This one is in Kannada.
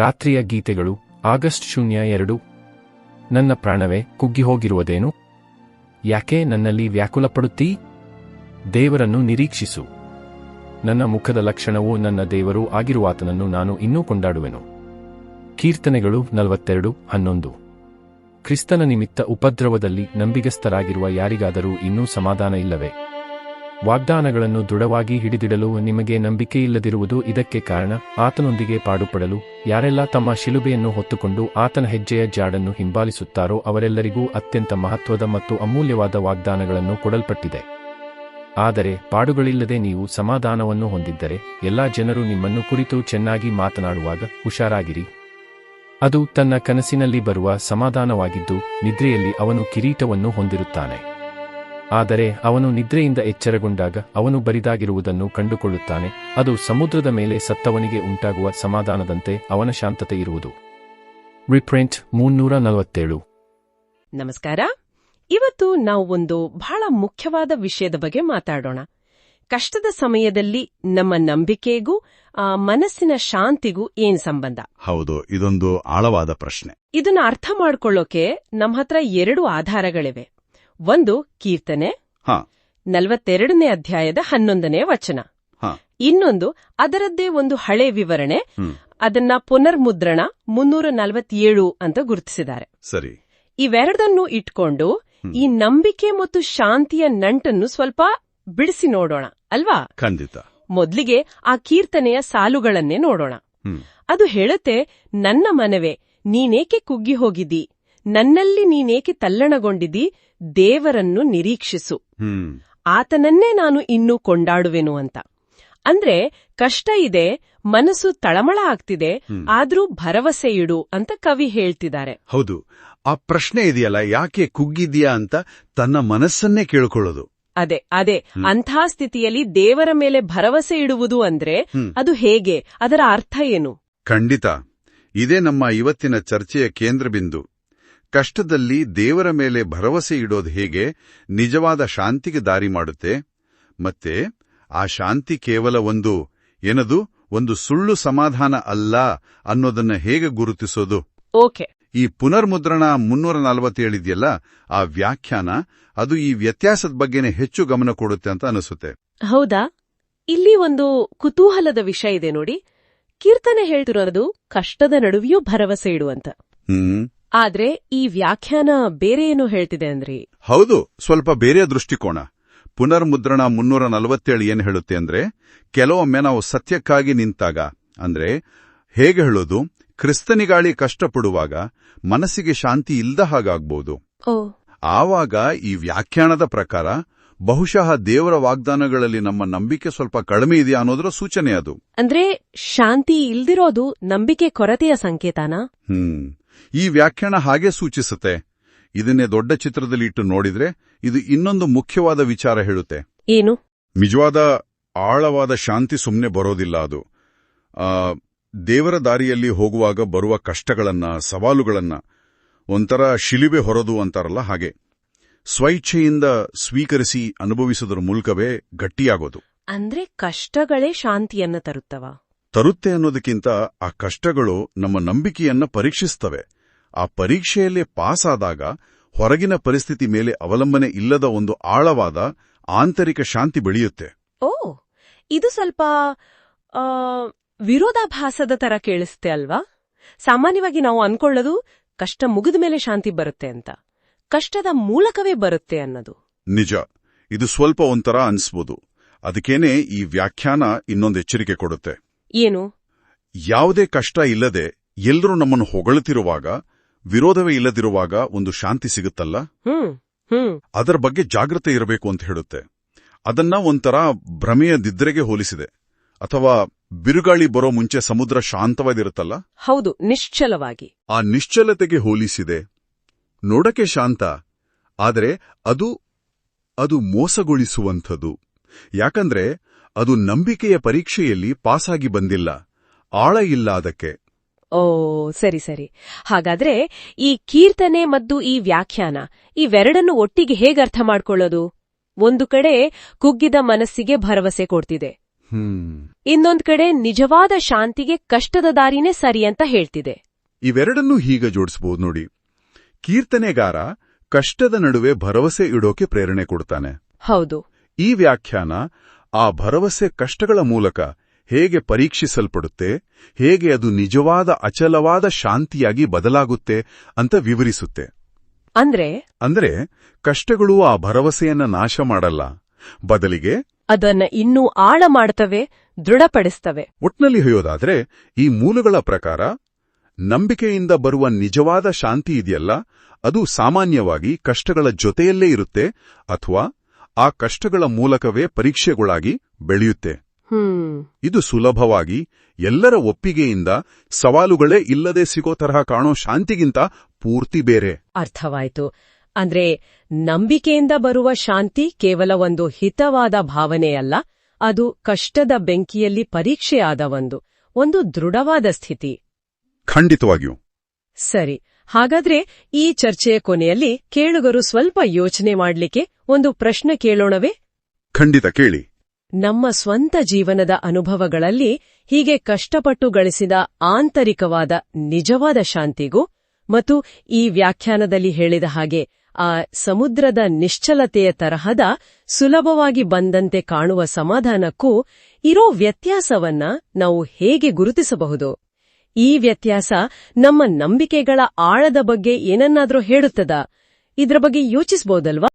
ರಾತ್ರಿಯ ಗೀತೆಗಳು, ಆಗಸ್ಟ್ ಶೂನ್ಯ ಎರಡು. ನನ್ನ ಪ್ರಾಣವೇ ಕುಗ್ಗಿ ಹೋಗಿರುವುದೇನು ಯಾಕೆ ನನ್ನಲ್ಲಿ ವ್ಯಾಕುಲಪಡುತ್ತೀ? ದೇವರನ್ನು ನಿರೀಕ್ಷಿಸು. ನನ್ನ ಮುಖದ ಲಕ್ಷಣವು ನನ್ನ ದೇವರು ಆಗಿರುವಾತನನ್ನು ನಾನು ಇನ್ನೂ ಕೊಂಡಾಡುವೆನು. ಕೀರ್ತನೆಗಳು ನಲವತ್ತೆರಡು, ಹನ್ನೊಂದು. ಕ್ರಿಸ್ತನ ನಿಮಿತ್ತ ಉಪದ್ರವದಲ್ಲಿ ನಂಬಿಗಸ್ತರಾಗಿರುವ ಯಾರಿಗಾದರೂ ಇನ್ನೂ ಸಮಾಧಾನ ಇಲ್ಲವೇ? ವಾಗ್ದಾನಗಳನ್ನು ದೃಢವಾಗಿ ಹಿಡಿದಿಡಲು ನಿಮಗೆ ನಂಬಿಕೆಯಿಲ್ಲದಿರುವುದು ಇದಕ್ಕೆ ಕಾರಣ, ಆತನೊಂದಿಗೆ ಪಾಡುಪಡಲು ಯಾರೆಲ್ಲ ತಮ್ಮ ಶಿಲುಬೆಯನ್ನು ಹೊತ್ತುಕೊಂಡು ಆತನ ಹೆಜ್ಜೆಯ ಜಾಡನ್ನು ಹಿಂಬಾಲಿಸುತ್ತಾರೋ ಅವರೆಲ್ಲರಿಗೂ ಅತ್ಯಂತ ಮಹತ್ವದ ಮತ್ತು ಅಮೂಲ್ಯವಾದ ವಾಗ್ದಾನಗಳನ್ನು ಕೊಡಲ್ಪಟ್ಟಿದೆ. ಆದರೆ ಪಾಡುಗಳಿಲ್ಲದೆ ನೀವು ಸಮಾಧಾನವನ್ನು ಹೊಂದಿದ್ದರೆ ಎಲ್ಲಾ ಜನರು ನಿಮ್ಮನ್ನು ಕುರಿತು ಚೆನ್ನಾಗಿ ಮಾತನಾಡುವಾಗ ಹುಷಾರಾಗಿರಿ. ಅದು ತನ್ನ ಕನಸಿನಲ್ಲಿ ಬರುವ ಸಮಾಧಾನವಾಗಿದ್ದು ನಿದ್ರೆಯಲ್ಲಿ ಅವನು ಕಿರೀಟವನ್ನು ಹೊಂದಿರುತ್ತಾನೆ. ಆದರೆ ಅವನು ನಿದ್ರೆಯಿಂದ ಎಚ್ಚರಗೊಂಡಾಗ ಅವನು ಬರಿದಾಗಿರುವುದನ್ನು ಕಂಡುಕೊಳ್ಳುತ್ತಾನೆ. ಅದು ಸಮುದ್ರದ ಮೇಲೆ ಸತ್ತವನಿಗೆ ಉಂಟಾಗುವ ಸಮಾಧಾನದಂತೆ ಅವನ ಶಾಂತತೆ ಇರುವುದು. ರಿಪ್ರಿಂಟ್ ಮುನ್ನೂರ ನಲವತ್ತೇಳು ನಮಸ್ಕಾರ. ಇವತ್ತು ನಾವು ಒಂದು ಬಹಳ ಮುಖ್ಯವಾದ ವಿಷಯದ ಬಗ್ಗೆ ಮಾತಾಡೋಣ. ಕಷ್ಟದ ಸಮಯದಲ್ಲಿ ನಮ್ಮ ನಂಬಿಕೆಗೂ ಆ, ಮನಸ್ಸಿನ ಶಾಂತಿಗೂ ಏನ್ ಸಂಬಂಧ? ಹೌದು ಇದೊಂದು ಆಳವಾದ ಪ್ರಶ್ನೆ. ಇದನ್ನ ಅರ್ಥ ಮಾಡ್ಕೊಳ್ಳೋಕೆ ನಮ್ಮ ಹತ್ರ ಎರಡು ಆಧಾರಗಳಿವೆ. ಒಂದು ಕೀರ್ತನೆ ನಲವತ್ತೆರಡನೇ ಅಧ್ಯಾಯದ ಹನ್ನೊಂದನೇ ವಚನ. ಇನ್ನೊಂದು ಅದರದ್ದೇ ಒಂದು ಹಳೆ ವಿವರಣೆ ಅದನ್ನ ಪುನರ್ಮುದ್ರಣ ಮುನ್ನೂರ ನಲವತ್ತೇಳು ಅಂತ ಗುರುತಿಸಿದ್ದಾರೆ. ಸರಿ. ಇವೆರಡನ್ನೂ ಇಟ್ಕೊಂಡು ಈ ನಂಬಿಕೆ ಮತ್ತು ಶಾಂತಿಯ ನಂಟನ್ನು ಸ್ವಲ್ಪ ಬಿಡಿಸಿ ನೋಡೋಣ ಅಲ್ವಾ? ಖಂಡಿತ. ಮೊದಲಿಗೆ ಆ ಕೀರ್ತನೆಯ ಸಾಲುಗಳನ್ನೇ ನೋಡೋಣ. ಅದು ಹೇಳುತ್ತೆ ನನ್ನ ಮನವೇ ನೀನೇಕೆ ಕುಗ್ಗಿ ಹೋಗಿದ್ದಿ? ನನ್ನಲ್ಲಿ ನೀನೇಕೆ ತಲ್ಲಣಗೊಂಡಿದ್ದಿ? ದೇವರನ್ನು ನಿರೀಕ್ಷಿಸು. ಆತನನ್ನೇ ನಾನು ಇನ್ನೂ ಕೊಂಡಾಡುವೆನು ಅಂತ. ಅಂದ್ರೆ ಕಷ್ಟ ಇದೆ ಮನಸ್ಸು ತಳಮಳ ಆಗ್ತಿದೆ ಆದ್ರೂ ಭರವಸೆ ಇಡು ಅಂತ ಕವಿ ಹೇಳ್ತಿದ್ದಾರೆ. ಹೌದು. ಆ ಪ್ರಶ್ನೆ ಇದೆಯಲ್ಲ ಯಾಕೆ ಕುಗ್ಗಿದ್ಯಾ ಅಂತ ತನ್ನ ಮನಸ್ಸನ್ನೇ ಕೇಳಿಕೊಳ್ಳೋದು. ಅದೇ ಅದೇ. ಅಂಥ ಸ್ಥಿತಿಯಲ್ಲಿ ದೇವರ ಮೇಲೆ ಭರವಸೆ ಇಡುವುದು ಅಂದ್ರೆ ಅದು ಹೇಗೆ ಅದರ ಅರ್ಥ ಏನು? ಖಂಡಿತ. ಇದೇ ನಮ್ಮ ಇವತ್ತಿನ ಚರ್ಚೆಯ ಕೇಂದ್ರ ಬಿಂದು ಕಷ್ಟದಲ್ಲಿ ದೇವರ ಮೇಲೆ ಭರವಸೆ ಇಡೋದು ಹೇಗೆ ನಿಜವಾದ ಶಾಂತಿಗೆ ದಾರಿ ಮಾಡುತ್ತೆ? ಮತ್ತೆ ಆ ಶಾಂತಿ ಕೇವಲ ಒಂದು ಏನದು? ಒಂದು ಸುಳ್ಳು ಸಮಾಧಾನ ಅಲ್ಲ ಅನ್ನೋದನ್ನ ಹೇಗೆ ಗುರುತಿಸೋದು? ಓಕೆ. ಈ ಪುನರ್ಮುದ್ರಣ ಮುನ್ನೂರ ನಲವತ್ತೇಳಿದೆಯಲ್ಲ ಆ ವ್ಯಾಖ್ಯಾನ ಅದು ಈ ವ್ಯತ್ಯಾಸದ ಬಗ್ಗೆನೇ ಹೆಚ್ಚು ಗಮನ ಕೊಡುತ್ತೆ ಅಂತ ಅನಿಸುತ್ತೆ. ಹೌದಾ? ಇಲ್ಲಿ ಒಂದು ಕುತೂಹಲದ ವಿಷಯ ಇದೆ ನೋಡಿ. ಕೀರ್ತನೆ ಹೇಳ್ತಿರೋದು ಕಷ್ಟದ ನಡುವೆಯೂ ಭರವಸೆ ಇಡುವಂತ. ಹ್ಮ್. ಆದ್ರೆ ಈ ವ್ಯಾಖ್ಯಾನ ಬೇರೆ ಏನು ಹೇಳ್ತಿದೆ ಅಂದ್ರಿ. ಹೌದು ಸ್ವಲ್ಪ ಬೇರೆ ದೃಷ್ಟಿಕೋನ. ಪುನರ್ಮುದ್ರಣ ಮುನ್ನೂರ ನಲವತ್ತೇಳು ಏನು ಹೇಳುತ್ತೆ ಅಂದ್ರೆ ಕೆಲವೊಮ್ಮೆ ನಾವು ಸತ್ಯಕ್ಕಾಗಿ ನಿಂತಾಗ ಅಂದ್ರೆ ಹೇಗೆ ಹೇಳೋದು ಕ್ರಿಸ್ತನಿಗಾಳಿ ಕಷ್ಟಪಡುವಾಗ ಮನಸ್ಸಿಗೆ ಶಾಂತಿ ಇಲ್ಲದ ಹಾಗಾಗ್ಬೋದು. ಓ. ಆವಾಗ ಈ ವ್ಯಾಖ್ಯಾನದ ಪ್ರಕಾರ ಬಹುಶಃ ದೇವರ ವಾಗ್ದಾನಗಳಲ್ಲಿ ನಮ್ಮ ನಂಬಿಕೆ ಸ್ವಲ್ಪ ಕಡಿಮೆ ಇದೆಯಾ ಅನ್ನೋದರ ಸೂಚನೆ ಅದು. ಅಂದ್ರೆ ಶಾಂತಿ ಇಲ್ದಿರೋದು ನಂಬಿಕೆ ಕೊರತೆಯ ಸಂಕೇತನಾ? ಹ್ಮ್. ಈ ವ್ಯಾಖ್ಯಾನ ಹಾಗೆ ಸೂಚಿಸುತ್ತೆ. ಇದನ್ನೇ ದೊಡ್ಡ ಚಿತ್ರದಲ್ಲಿ ಇಟ್ಟು ನೋಡಿದ್ರೆ ಇದು ಇನ್ನೊಂದು ಮುಖ್ಯವಾದ ವಿಚಾರ ಹೇಳುತ್ತೆ. ಏನು? ನಿಜವಾದ ಆಳವಾದ ಶಾಂತಿ ಸುಮ್ಮನೆ ಬರೋದಿಲ್ಲ ಅದು. ಆ, ದೇವರ ದಾರಿಯಲ್ಲಿ ಹೋಗುವಾಗ ಬರುವ ಕಷ್ಟಗಳನ್ನ ಸವಾಲುಗಳನ್ನ ಒಂಥರ ಶಿಲಿಬೆ ಹೊರದು ಅಂತಾರಲ್ಲ ಹಾಗೆ. ಸ್ವೈಚ್ಛೆಯಿಂದ ಸ್ವೀಕರಿಸಿ ಅನುಭವಿಸುವುದರ ಮೂಲಕವೇ ಗಟ್ಟಿಯಾಗೋದು. ಅಂದ್ರೆ ಕಷ್ಟಗಳೇ ಶಾಂತಿಯನ್ನ ತರುತ್ತವ. ತರುತ್ತೆ ಅನ್ನೋದಕ್ಕಿಂತ ಆ ಕಷ್ಟಗಳು ನಮ್ಮ ನಂಬಿಕೆಯನ್ನ ಪರೀಕ್ಷಿಸ್ತವೆ. ಆ ಪರೀಕ್ಷೆಯಲ್ಲಿ ಪಾಸ್ ಆದಾಗ ಹೊರಗಿನ ಪರಿಸ್ಥಿತಿ ಮೇಲೆ ಅವಲಂಬನೆ ಇಲ್ಲದ ಒಂದು ಆಳವಾದ ಆಂತರಿಕ ಶಾಂತಿ ಬೆಳೆಯುತ್ತೆ. ಓ ಇದು ಸ್ವಲ್ಪ ವಿರೋಧಾಭಾಸದ ತರ ಕೇಳಿಸುತ್ತೆ ಅಲ್ವಾ? ಸಾಮಾನ್ಯವಾಗಿ ನಾವು ಅನ್ಕೊಳ್ಳೋದು ಕಷ್ಟ ಮುಗಿದ ಮೇಲೆ ಶಾಂತಿ ಬರುತ್ತೆ ಅಂತ. ಕಷ್ಟದ ಮೂಲಕವೇ ಬರುತ್ತೆ ಅನ್ನೋದು. ನಿಜ. ಇದು ಸ್ವಲ್ಪ ಒಂಥರ ಅನ್ಸ್ಬೋದು. ಅದಕ್ಕೇನೆ ಈ ವ್ಯಾಖ್ಯಾನ ಇನ್ನೊಂದು ಎಚ್ಚರಿಕೆ ಕೊಡುತ್ತೆ. ಏನು? ಯಾವುದೇ ಕಷ್ಟ ಇಲ್ಲದೆ ಎಲ್ಲರೂ ನಮ್ಮನ್ನು ಹೊಗಳುತ್ತಿರುವಾಗ ವಿರೋಧವೇ ಇಲ್ಲದಿರುವಾಗ ಒಂದು ಶಾಂತಿ ಸಿಗುತ್ತಲ್ಲ? ಅದರ ಬಗ್ಗೆ ಜಾಗೃತೆ ಇರಬೇಕು ಅಂತ ಹೇಳುತ್ತೆ. ಅದನ್ನ ಒಂಥರ ಭ್ರಮೆಯ ದಿದ್ರೆಗೆ ಹೋಲಿಸಿದೆ. ಅಥವಾ ಬಿರುಗಾಳಿ ಬರೋ ಮುಂಚೆ ಸಮುದ್ರ ಶಾಂತವಾಗಿರುತ್ತಲ್ಲ? ಹೌದು ನಿಶ್ಚಲವಾಗಿ. ಆ ನಿಶ್ಚಲತೆಗೆ ಹೋಲಿಸಿದೆ. ನೋಡಕ್ಕೆ ಶಾಂತ ಆದರೆ ಅದು ಅದು ಮೋಸಗೊಳಿಸುವಂಥದ್ದು. ಯಾಕಂದ್ರೆ ಅದು ನಂಬಿಕೆಯ ಪರೀಕ್ಷೆಯಲ್ಲಿ ಪಾಸಾಗಿ ಬಂದಿಲ್ಲ. ಆಳ ಇಲ್ಲ ಅದಕ್ಕೆ ಓ ಸರಿ ಸರಿ. ಹಾಗಾದ್ರೆ ಈ ಕೀರ್ತನೆ ಮತ್ತು ಈ ವ್ಯಾಖ್ಯಾನ ಇವೆರಡನ್ನು ಒಟ್ಟಿಗೆ ಹೇಗೆ ಅರ್ಥ ಮಾಡ್ಕೊಳ್ಳೋದು? ಒಂದು ಕಡೆ ಕುಗ್ಗಿದ ಮನಸ್ಸಿಗೆ ಭರವಸೆ ಕೊಡ್ತಿದೆ. ಹ್ಮ್. ಇನ್ನೊಂದ್ ಕಡೆ ನಿಜವಾದ ಶಾಂತಿಗೆ ಕಷ್ಟದ ದಾರಿನೇ ಸರಿ ಅಂತ ಹೇಳ್ತಿದೆ. ಇವೆರಡನ್ನೂ ಹೀಗೆ ಜೋಡಿಸಬಹುದು ನೋಡಿ. ಕೀರ್ತನೆಗಾರ ಕಷ್ಟದ ನಡುವೆ ಭರವಸೆ ಇಡೋಕೆ ಪ್ರೇರಣೆ ಕೊಡ್ತಾನೆ. ಹೌದು. ಈ ವ್ಯಾಖ್ಯಾನ ಆ ಭರವಸೆ ಕಷ್ಟಗಳ ಮೂಲಕ ಹೇಗೆ ಪರೀಕ್ಷಿಸಲ್ಪಡುತ್ತೆ ಹೇಗೆ ಅದು ನಿಜವಾದ ಅಚಲವಾದ ಶಾಂತಿಯಾಗಿ ಬದಲಾಗುತ್ತೆ ಅಂತ ವಿವರಿಸುತ್ತೆ. ಅಂದ್ರೆ? ಅಂದ್ರೆ ಕಷ್ಟಗಳು ಆ ಭರವಸೆಯನ್ನ ನಾಶ ಮಾಡಲ್ಲ ಬದಲಿಗೆ ಅದನ್ನ ಇನ್ನೂ ಆಳ ಮಾಡ್ತವೆ ದೃಢಪಡಿಸ್ತವೆ. ಒಟ್ನಲ್ಲಿ ಹೇಳೋದಾದ್ರೆ ಈ ಮೂಲಗಳ ಪ್ರಕಾರ ನಂಬಿಕೆಯಿಂದ ಬರುವ ನಿಜವಾದ ಶಾಂತಿ ಇದೆಯಲ್ಲ ಅದು ಸಾಮಾನ್ಯವಾಗಿ ಕಷ್ಟಗಳ ಜೊತೆಯಲ್ಲೇ ಇರುತ್ತೆ ಅಥವಾ ಆ ಕಷ್ಟಗಳ ಮೂಲಕವೇ ಪರೀಕ್ಷೆಗಳಾಗಿ ಬೆಳೆಯುತ್ತೆ. ಹ್ಮ್. ಇದು ಸುಲಭವಾಗಿ ಎಲ್ಲರ ಒಪ್ಪಿಗೆಯಿಂದ ಸವಾಲುಗಳೇ ಇಲ್ಲದೆ ಸಿಗೋ ತರಹ ಕಾಣೋ ಶಾಂತಿಗಿಂತ ಪೂರ್ತಿ ಬೇರೆ. ಅರ್ಥವಾಯ್ತು. ಅಂದ್ರೆ ನಂಬಿಕೆಯಿಂದ ಬರುವ ಶಾಂತಿ ಕೇವಲ ಒಂದು ಹಿತವಾದ ಭಾವನೆಯಲ್ಲ ಅದು ಕಷ್ಟದ ಬೆಂಕಿಯಲ್ಲಿ ಪರೀಕ್ಷೆಯಾದ ಒಂದು ಒಂದು ದೃಢವಾದ ಸ್ಥಿತಿ. ಖಂಡಿತವಾಗಿಯೂ. ಸರಿ ಹಾಗಾದ್ರೆ ಈ ಚರ್ಚೆಯ ಕೊನೆಯಲ್ಲಿ ಕೇಳುಗರು ಸ್ವಲ್ಪ ಯೋಚನೆ ಮಾಡ್ಲಿಕ್ಕೆ ಒಂದು ಪ್ರಶ್ನೆ ಕೇಳೋಣವೇ? ಖಂಡಿತ ಕೇಳಿ. ನಮ್ಮ ಸ್ವಂತ ಜೀವನದ ಅನುಭವಗಳಲ್ಲಿ ಹೀಗೆ ಕಷ್ಟಪಟ್ಟು ಗಳಿಸಿದ ಆಂತರಿಕವಾದ ನಿಜವಾದ ಶಾಂತಿಗೂ ಮತ್ತು ಈ ವ್ಯಾಖ್ಯಾನದಲ್ಲಿ ಹೇಳಿದ ಹಾಗೆ ಆ ಸಮುದ್ರದ ನಿಶ್ಚಲತೆಯ ತರಹದ ಸುಲಭವಾಗಿ ಬಂದಂತೆ ಕಾಣುವ ಸಮಾಧಾನಕ್ಕೂ ಇರೋ ವ್ಯತ್ಯಾಸವನ್ನ ನಾವು ಹೇಗೆ ಗುರುತಿಸಬಹುದು? ಈ ವ್ಯತ್ಯಾಸ ನಮ್ಮ ನಂಬಿಕೆಗಳ ಆಳದ ಬಗ್ಗೆ ಏನನ್ನಾದ್ರೂ ಹೇಳುತ್ತದ? ಇದ್ರ ಬಗ್ಗೆ ಯೋಚಿಸಬಹುದಲ್ವಾ